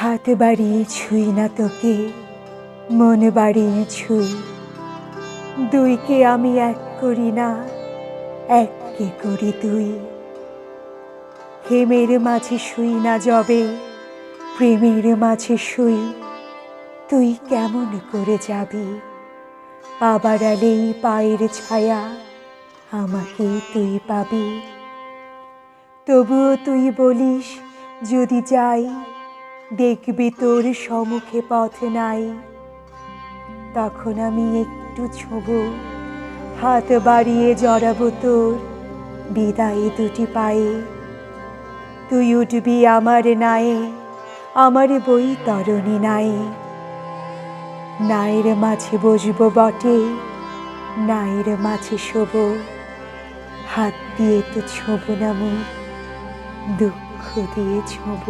হাত বাড়িয়ে ছুঁই না তোকে, মন বাড়িয়ে ছুঁই। দুইকে আমি এক করি না, এককে করি তুই। হেমের মাঝে শুই না যবে, প্রেমের মাঝে শুই। তুই কেমন করে যাবি? বাবার আলেই পায়ের ছায়া, আমাকে তুই পাবি। তবুও তুই বলিস, যদি যাই দেখবি তোর সম্মুখে পথ নাই। তখন আমি একটু ছোব, হাত বাড়িয়ে জড়াবো তোর বিদায় দুটি পায়ে। তুই উঠবি আমার নায়ে, আমার বই তরণী নায়ে। নায়ের মাঝে বসবো বটে, নায়ের মাঝে শোব, হাত দিয়ে তো ছোব না মুখ, দুঃখ দিয়ে ছোব।